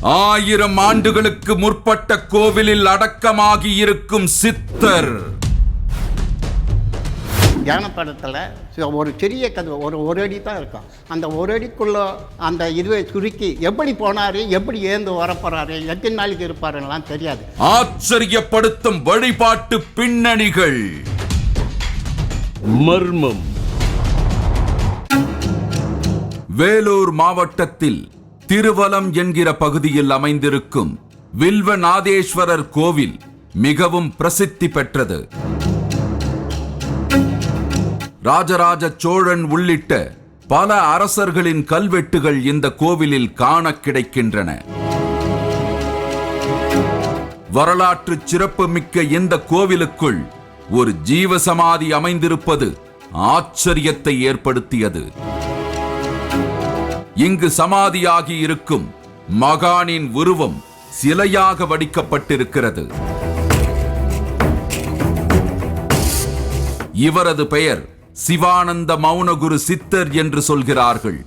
ஆயிரம் ஆண்டுகளுக்கு முற்பட்ட கோவிலில் அடக்கமாகி இருக்கும் சித்தர். தியான படத்தில் ஒரு சிறிய கதை ஒரு ஒரு அடி தான் இருக்கும். அந்த ஒரு அடிக்குள்ள அந்த இதுவை சுருக்கி எப்படி போனார் எப்படி ஏந்து வரப்போறாரு எத்தனை நாளைக்கு இருப்பாருலாம் தெரியாது. ஆச்சரியப்படுத்தும் வழிபாட்டு பின்னணிகள். மர்மம். வேலூர் மாவட்டத்தில் திருவலம் என்கிற பகுதியில் அமைந்திருக்கும் வில்வநாதேஸ்வரர் கோவில் மிகவும் பிரசித்தி பெற்றது. ராஜராஜ சோழன் உள்ளிட்ட பல அரசர்களின் கல்வெட்டுகள் இந்த கோவிலில் காண கிடைக்கின்றன. வரலாற்று சிறப்புமிக்க இந்த கோவிலுக்குள் ஒரு ஜீவசமாதி அமைந்திருப்பது ஆச்சரியத்தை ஏற்படுத்தியது. இங்கு சமாதியாகி இருக்கும் மகானின் உருவம் சிலையாக வடிக்கப்பட்டிருக்கிறது. இவரது பெயர் சிவானந்த மௌனகுரு சித்தர் என்று சொல்கிறார்கள்.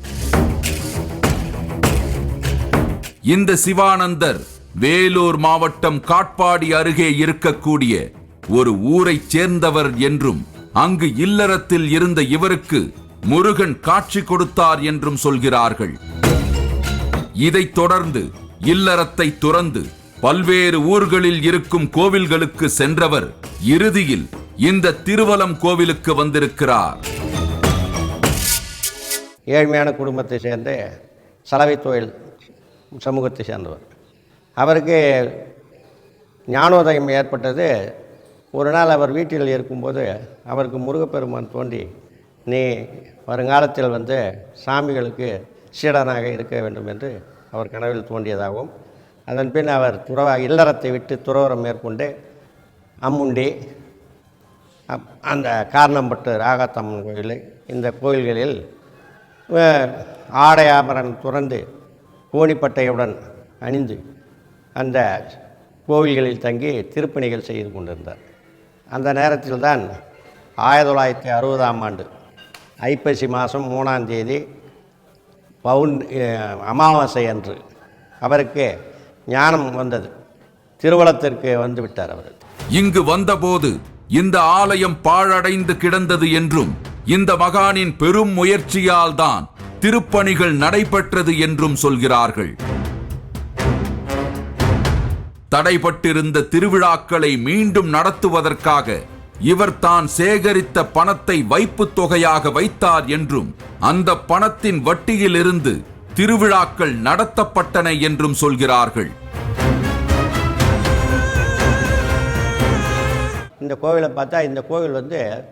இந்த சிவானந்தர் வேலூர் மாவட்டம் காட்பாடி அருகே இருக்கக்கூடிய ஒரு ஊரைச் சேர்ந்தவர் என்றும் அங்கு இல்லறத்தில் இருந்த இவருக்கு முருகன் காட்சி கொடுத்தார் என்றும் சொல்கிறார்கள். இதைத் தொடர்ந்து இல்லறத்தை துறந்து பல்வேறு ஊர்களில் இருக்கும் கோவில்களுக்கு சென்றவர் இறுதியில் இந்த திருவலம் கோவிலுக்கு வந்திருக்கிறார். ஏழ்மையான குடும்பத்தை சேர்ந்த சலவை தொழில் சமூகத்தை சேர்ந்தவர். அவருக்கு ஞானோதயம் ஏற்பட்டது. ஒரு நாள் அவர் வீட்டில் இருக்கும்போது அவருக்கு முருகப்பெருமான் தோன்றி நீ வருங்காலத்தில் வந்து சாமிகளுக்கு சீடனாக இருக்க வேண்டும் என்று அவர் கனவில் தோன்றியதாகவும் அதன் பின் அவர் துறவ இல்லறத்தை விட்டு துறவரம் மேற்கொண்டு அம்முண்டி அப்- அந்த காரணம்பட்டு ராகாத்தம்மன் கோயில் இந்த கோயில்களில் ஆடையாமரன் ஆடை ஆபரணம் துறந்து கோணிப்பட்டையுடன் அணிந்து அந்த கோவில்களில் தங்கி திருப்பணிகள் செய்து கொண்டிருந்தார். அந்த நேரத்தில் தான் ஆயிரத்தி தொள்ளாயிரத்தி அறுபதாம் ஆண்டு ஐப்பசி மாதம் மூணாம் தேதி பவுன் அமாவாசை அன்று அவருக்கு ஞானம் வந்தது. திருவளத்திற்கு வந்து விட்டார் அவர். இங்கு வந்தபோது இந்த ஆலயம் பாழடைந்து கிடந்தது என்றும் இந்த மகானின் பெரும் முயற்சியால் தான் திருப்பணிகள் நடைபெற்றது என்றும் சொல்கிறார்கள். தடைபட்டிருந்த திருவிழாக்களை மீண்டும் நடத்துவதற்காக இவர் தான் சேகரித்த பணத்தை வைப்புத் தொகையாக வைத்தார் என்றும் அந்த பணத்தின் வட்டியிலிருந்து திருவிழாக்கள் நடத்தப்பட்டன என்றும் சொல்கிறார்கள். இந்த கோவிலை பார்த்தா இந்த கோவில் வந்து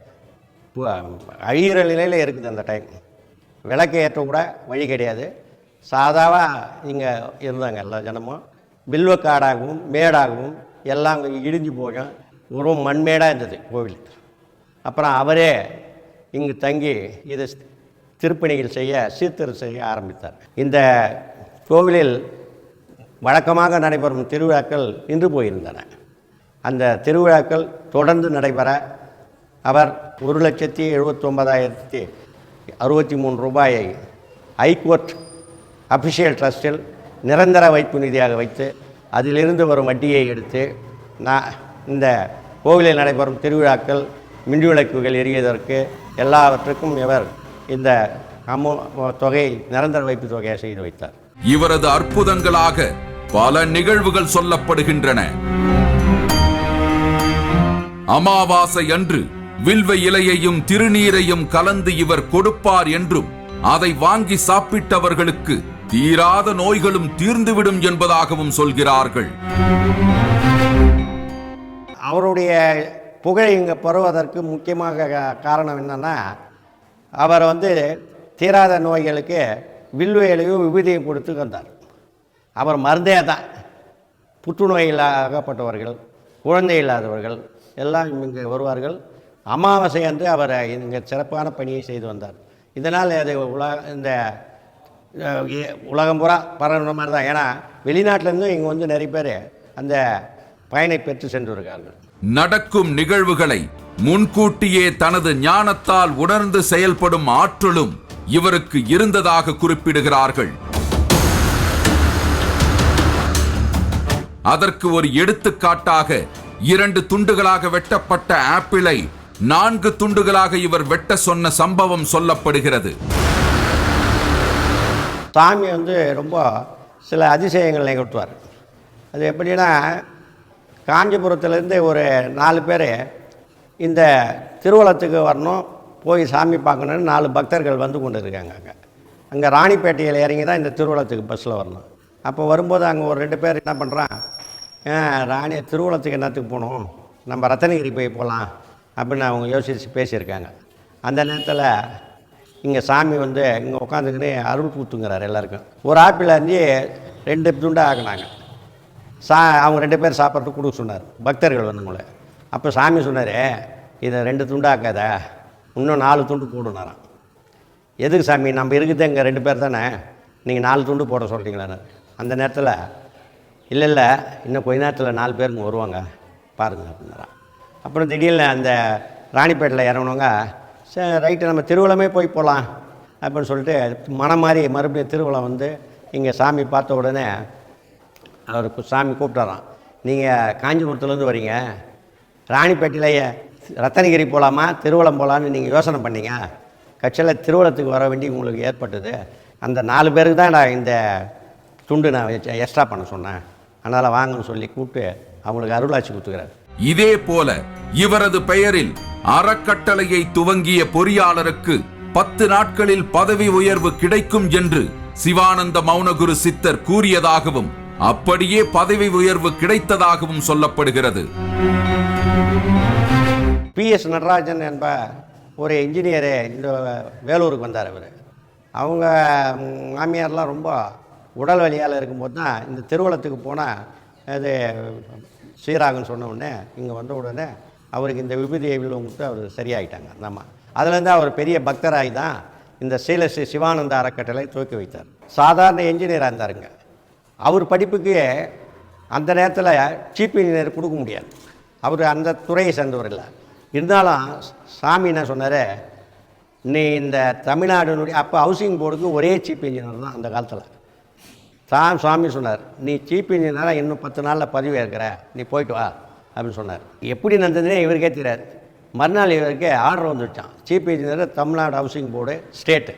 பு- அழியிற நிலையில் இருக்குது அந்த டைம் விளக்கு ஏற்ற கூட வழி கிடையாது. சாதாவாக இங்கே இருந்தாங்க எல்லா ஜனமும். பில்வக்காடாகவும் மேடாகவும் எல்லாம் இடிஞ்சு போகும். ஒரு மண்மேடாக இருந்தது கோவில். அப்புறம் அவரே இங்கு தங்கி இது திருப்பணிகள் செய்ய சீர்திரு செய்ய ஆரம்பித்தார். இந்த கோவிலில் வழக்கமாக நடைபெறும் திருவிழாக்கள் நின்று போயிருந்தன. அந்த திருவிழாக்கள் தொடர்ந்து நடைபெற அவர் ஒரு லட்சத்தி எழுபத்தொம்பதாயிரத்தி அறுபத்தி மூணு ரூபாயை ஹைகோர்ட் அபிஷியல் ட்ரஸ்டில் நிரந்தர வைப்பு நிதியாக வைத்து அதிலிருந்து வரும் வட்டியை எடுத்து நான் இந்த கோவிலில் நடைபெறும் திருவிழாக்கள் மின்விளக்குகள் எரியதற்கு எல்லாவற்றுக்கும் இவர் இந்த அமு தொகை நிரந்தர வைப்பு தொகையை செய்து வைத்தார். இவரது அற்புதங்களாக பல நிகழ்வுகள் சொல்லப்படுகின்றன. அமாவாசை அன்று வில்வ இலையையும் திருநீரையும் கலந்து இவர் கொடுப்பார் என்றும் அதை வாங்கி சாப்பிட்டவர்களுக்கு தீராத நோய்களும் தீர்ந்துவிடும் என்பதாகவும் சொல்கிறார்கள். அவருடைய புகழ் இங்கே பரவுவதற்கு முக்கியமாக காரணம் என்னென்னா அவர் வந்து தீராத நோய்களுக்கு வில்வேலையும் விபூதியும் கொடுத்து வந்தார். அவர் மருந்தே தான். புற்றுநோயில் அகப்பட்டவர்கள் குழந்தை இல்லாதவர்கள் எல்லாம் இங்கே வருவார்கள். அமாவாசை அன்று அவர் இங்கே சிறப்பான பணியை செய்து வந்தார். இதனால் அது உலக இந்த உலகம் பூரா பரவுற மாதிரி தான். ஏன்னா வெளிநாட்டிலேருந்தும் இங்கே வந்து நிறைய பேர் அந்த பயனை பெற்று சென்றிருக்கார்கள். நடக்கும் நிகழ்வுகளை முன்கூட்டியே தனது ஞானத்தால் உணர்ந்து செயல்படும் ஆற்றலும் இவருக்கு இருந்ததாக குறிப்பிடுகிறார்கள். அதற்கு ஒரு எடுத்துக்காட்டாக இரண்டு துண்டுகளாக வெட்டப்பட்ட ஆப்பிளை நான்கு துண்டுகளாக இவர் வெட்ட சொன்ன சம்பவம் சொல்லப்படுகிறது. சாமி வந்து ரொம்ப சில அதிசயங்கள் நிகழ்த்துவார். அது எப்படின்னா காஞ்சிபுரத்துலேருந்து ஒரு நாலு பேர் இந்த திருவள்ளத்துக்கு வரணும் போய் சாமி பார்க்கணுன்னு நாலு பக்தர்கள் வந்து கொண்டு இருக்காங்க அங்கே. அங்கே ராணிப்பேட்டையில் இறங்கி தான் இந்த திருவள்ளத்துக்கு பஸ்ஸில் வரணும். அப்போ வரும்போது அங்கே ஒரு ரெண்டு பேர் என்ன பண்ணுறான் ராணி திருவள்ளத்துக்கு என்னத்துக்கு போகணும்? நம்ம ரத்தனகிரி போய் போகலாம் அப்படின்னு அவங்க யோசித்து பேசியிருக்காங்க. அந்த நேரத்தில் இங்கே சாமி வந்து இங்கே உட்காந்துக்கின்னு அருள் கூத்துங்கிறார் எல்லாருக்கும். ஒரு ஆப்பிள் அஞ்சு ரெண்டு துண்டாக ஆகினாங்க சா அவங்க ரெண்டு பேர் சாப்பிட்றதுக்கு கொடுக்க சொன்னார். பக்தர்கள் வந்தவங்கள அப்போ சாமி சொன்னார் இதை ரெண்டு துண்டாக்காத இன்னும் நாலு துண்டு போடுனாராம். எதுக்கு சாமி? நம்ம இருக்குது இங்கே ரெண்டு பேர் தானே. நீங்கள் நாலு துண்டு போட சொல்கிறீங்களான்னு அந்த நேரத்தில் இல்லை இல்லை இன்னும் கொஞ்ச நேரத்தில் நாலு பேருங்க வருவாங்க. பாருங்கள் அப்படின்னாராம். அப்புறம் திடீர்னு அந்த ராணிப்பேட்டில் இறங்கினவங்க சரி ரைட்டு நம்ம திருவிழமே போய் போகலாம் அப்படின்னு சொல்லிட்டு மனம் மாதிரி மறுபடியும் திருவிழா வந்து இங்கே சாமி பார்த்த உடனே அவர் சாமி கூப்பிட்டாராம். நீங்கள் காஞ்சிபுரத்துலேருந்து வரீங்க. ராணிப்பேட்டையில் ரத்தனகிரி போகலாமா திருவள்ளம் போகலான்னு நீங்கள் யோசனை பண்ணீங்க. கட்சியில் திருவள்ளத்துக்கு வர வேண்டி உங்களுக்கு ஏற்பட்டது. அந்த நாலு பேருக்கு தான் நான் இந்த துண்டு நான் எக்ஸ்ட்ரா பண்ண சொன்னேன். அதனால் வாங்கன்னு சொல்லி கூப்பிட்டு அவங்களுக்கு அருளாட்சி கொடுத்துக்கிறார். இதே போல இவரது பெயரில் அறக்கட்டளையை துவங்கிய பொறியாளருக்கு பத்து நாட்களில் பதவி உயர்வு கிடைக்கும் என்று சிவானந்த மௌனகுரு சித்தர் கூறியதாகவும் அப்படியே பதவி உயர்வு கிடைத்ததாகவும் சொல்லப்படுகிறது. பிஎஸ் நடராஜன் என்ப ஒரு இன்ஜினியரு இந்த வேலூருக்கு வந்தார் அவர். அவங்க மாமியார்லாம் ரொம்ப உடல் வலியால் இருக்கும்போது தான் இந்த திருவள்ளத்துக்கு போனால் அது சீராகன்னு சொன்ன உடனே இங்கே வந்த உடனே அவருக்கு இந்த விபூதியை விழுவங்கிட்டு அவர் சரியாயிட்டாங்க நம்ம அதுலேருந்து அவர் பெரிய பக்தராகி தான் இந்த ஸ்ரீலஸ்ரீ சிவானந்த அறக்கட்டளை துவக்கி வைத்தார். சாதாரண என்ஜினியராக இருந்தாருங்க. அவர் படிப்புக்கு அந்த நேரத்தில் சீஃப் இன்ஜினியர் கொடுக்க முடியாது. அவர் அந்த துறையை சேர்ந்தவர் இல்லை. இருந்தாலும் சாமி என்ன சொன்னார்? நீ இந்த தமிழ்நாடுனுடைய அப்போ ஹவுசிங் போர்டுக்கு ஒரே சீப் இன்ஜினியர் தான் அந்த காலத்தில். தான் சுவாமி சொன்னார் நீ சீப் இன்ஜினியராக இன்னும் பத்து நாளில் பதிவு இருக்கிற? நீ போயிட்டு வா. அப்படின்னு சொன்னார். எப்படி நடந்ததுன்னே இவருக்கே தெரியாது. மறுநாள் இவருக்கு ஆர்டர் வந்துச்சான் chief engineer Tamil Nadu housing board state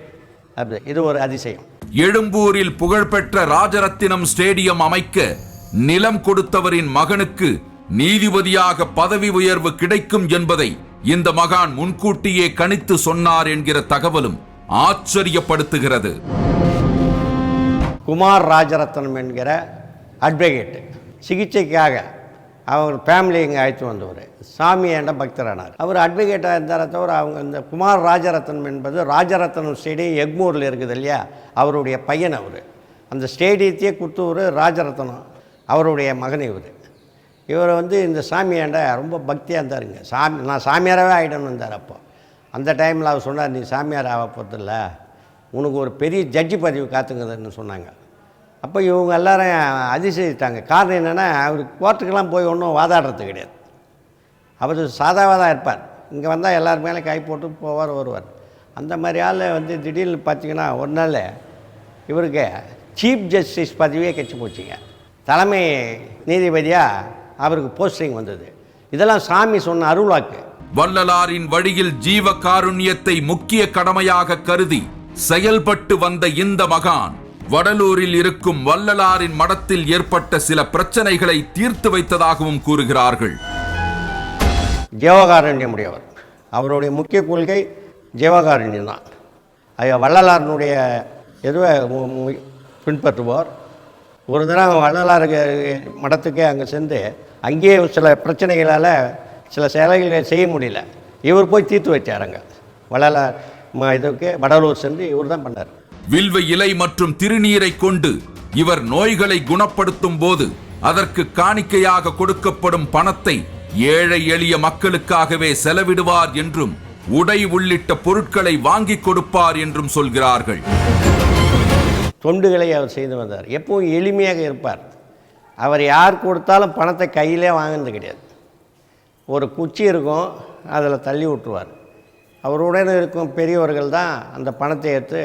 அப்படி இது ஒரு அதிசயம். எழும்பூரில் புகழ்பெற்ற ராஜரத்தினம் ஸ்டேடியம் அமைக்க நிலம் கொடுத்தவரின் மகனுக்கு நீதிபதியாக பதவி உயர்வு கிடைக்கும் என்பதை இந்த மகான் முன்கூட்டியே கணித்து சொன்னார் என்கிற தகவலும் ஆச்சரியப்படுத்துகிறது. குமார் ராஜரத்னம் என்கிற அட்வொகேட் சிகிச்சைக்காக அவர் ஃபேமிலி இங்கே அழைத்து வந்தவர். சாமி என்ற பக்தரானார். அவர் அட்வொகேட்டாக இருந்தார தவிர அவங்க இந்த குமார் ராஜரத்னம் என்பது ராஜரத்னம் ஸ்டேடியம் எக்மூரில் இருக்குது இல்லையா? அவருடைய பையன் அவர். அந்த ஸ்டேடியத்தையே கொடுத்தவர் ராஜரத்னம் அவருடைய மகன் இவர். இவர் வந்து இந்த சாமியாண்ட ரொம்ப பக்தியாக இருந்தாருங்க. சாமி நான் சாமியாராகவே ஆகிடணும் இருந்தார் அப்போ. அந்த டைமில் அவர் சொன்னார் நீ சாமியார் ஆக போகிறதில்ல உனக்கு ஒரு பெரிய ஜட்ஜி பதவி காத்துங்குதுன்னு சொன்னாங்க. அப்போ இவங்க எல்லாரும் அதிசயித்தாங்க காரணம் என்னென்னா அவர் கோர்ட்டுக்கெல்லாம் போய் ஒன்றும் வாதாடுறது கிடையாது. அவர் சாதாவாக தான் இருப்பார். இங்கே வந்தால் எல்லார் மேலே கை போட்டு போவார் வருவார். அந்த மாதிரி ஆள் வந்து திடீர்னு பார்த்தீங்கன்னா ஒரு நாள் இவருக்கு சீஃப் ஜஸ்டிஸ் பதவியே கட்சி போச்சுங்க. தலைமை நீதிபதியாக அவருக்கு போஸ்டிங் வந்தது. இதெல்லாம் சாமி சொன்ன அருள்வாக்கு. வள்ளலாரின் வழியில் ஜீவ காருண்யத்தை முக்கிய கடமையாக கருதி செயல்பட்டு வந்த இந்த மகான். வடலூரில் இருக்கும் வள்ளலாரின் மடத்தில் ஏற்பட்ட சில பிரச்சனைகளை தீர்த்து வைத்ததாகவும் கூறுகிறார்கள். ஜீவகாரண்யமுடையவர் அவருடைய முக்கிய கொள்கை ஜீவகாரண்யம் தான். ஐயா வள்ளலாரினுடைய எதுவை பின்பற்றுவார் ஒரு தினம் வள்ளலாருக்கு மடத்துக்கே அங்கே சென்று அங்கேயே சில பிரச்சனைகளால் சில செயல்களை செய்ய முடியல. இவர் போய் தீர்த்து வைத்தார் அங்கே. வள்ளலார் இதுக்கு வடலூர் சென்று இவர் தான் பண்ணார். வில்வ இலை மற்றும் திருநீரை கொண்டு இவர் நோய்களை குணப்படுத்தும் போது அதற்கு காணிக்கையாக கொடுக்கப்படும் பணத்தை ஏழை எளிய மக்களுக்காகவே செலவிடுவார் என்றும் உடை உள்ளிட்ட பொருட்களை வாங்கிக் கொடுப்பார் என்றும் சொல்கிறார்கள். தொண்டுகளை அவர் செய்து வந்தார். எப்பவும் எளிமையாக இருப்பார். அவர் யார் கொடுத்தாலும் பணத்தை கையிலே வாங்கினது கிடையாது. ஒரு குச்சி இருக்கும் அதில் தள்ளி விட்டுருவார். அவருடன் இருக்கும் பெரியவர்கள் தான் அந்த பணத்தை எடுத்து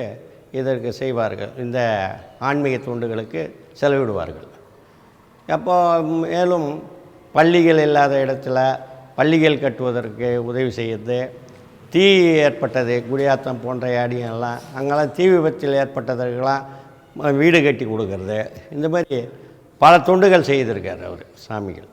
இதற்கு செய்வார்கள். இந்த ஆன்மீக தொண்டுகளுக்கு செலவிடுவார்கள். அப்போ மேலும் பள்ளிகள் இல்லாத இடத்துல பள்ளிகள் கட்டுவதற்கு உதவி செய்யுது தீ ஏற்பட்டது குடியாத்தம் போன்ற அடியெல்லாம் அங்கெல்லாம் தீ விபத்தில் ஏற்பட்டதற்கெல்லாம் வீடு கட்டி கொடுக்கறது. இந்த மாதிரி பல தொண்டுகள் செய்திருக்கார் அவர் சாமிகள்.